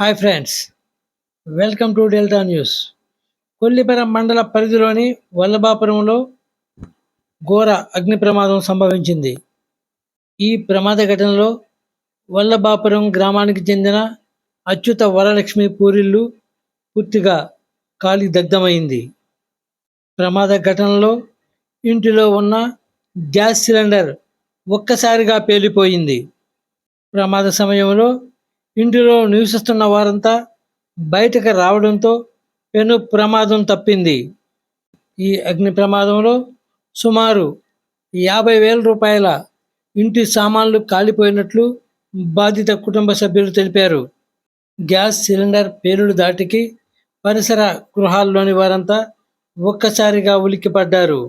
Hi friends welcome to Delta news. Kollipara మండల పరిధిలోని వల్లభాపురంలో ఘోర అగ్ని ప్రమాదం సంభవించింది. ఈ ప్రమాద ఘటనలో వల్లభాపురం గ్రామానికి చెందిన అచ్యుత వరలక్ష్మి పూరిల్లు పూర్తిగా కాలి దగ్ధమైంది. ప్రమాద ఘటనలో ఇంటిలో ఉన్న గ్యాస్ సిలిండర్ ఒక్కసారిగా పేలిపోయింది. ప్రమాద సమయంలో ఇంటిలో నివసిస్తున్న వారంతా బయటకు రావడంతో పెను ప్రమాదం తప్పింది. ఈ అగ్ని ప్రమాదంలో సుమారు యాభై వేల రూపాయల ఇంటి సామాన్లు కాలిపోయినట్లు బాధిత కుటుంబ సభ్యులు తెలిపారు. గ్యాస్ సిలిండర్ పేలుడు దాటికి పరిసర గృహాల్లోని వారంతా ఒక్కసారిగా ఉలిక్కిపడ్డారు.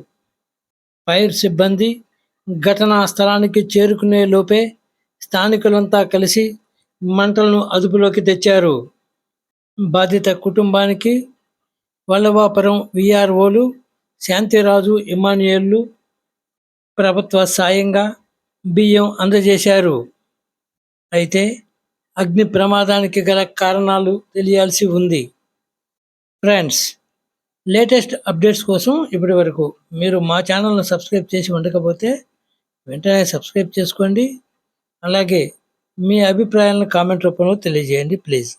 ఫైర్ సిబ్బంది ఘటనా స్థలానికి చేరుకునే లోపే స్థానికులంతా కలిసి మంటలను అదుపులోకి తెచ్చారు. బాధిత కుటుంబానికి వల్లభాపురం విఆర్ఓలు శాంతిరాజు ఇమానుయేళ్ళు ప్రభుత్వ సాయంగా బియ్యం అందజేశారు. అయితే అగ్ని ప్రమాదానికి గల కారణాలు తెలియాల్సి ఉంది. ఫ్రెండ్స్ లేటెస్ట్ అప్డేట్స్ కోసం ఇప్పటి వరకు మీరు మా ఛానల్ను సబ్స్క్రైబ్ చేసి ఉండకపోతే వెంటనే సబ్స్క్రైబ్ చేసుకోండి. అలాగే మీ అభిప్రాయాలను కామెంట్ రూపంలో తెలియజేయండి ప్లీజ్.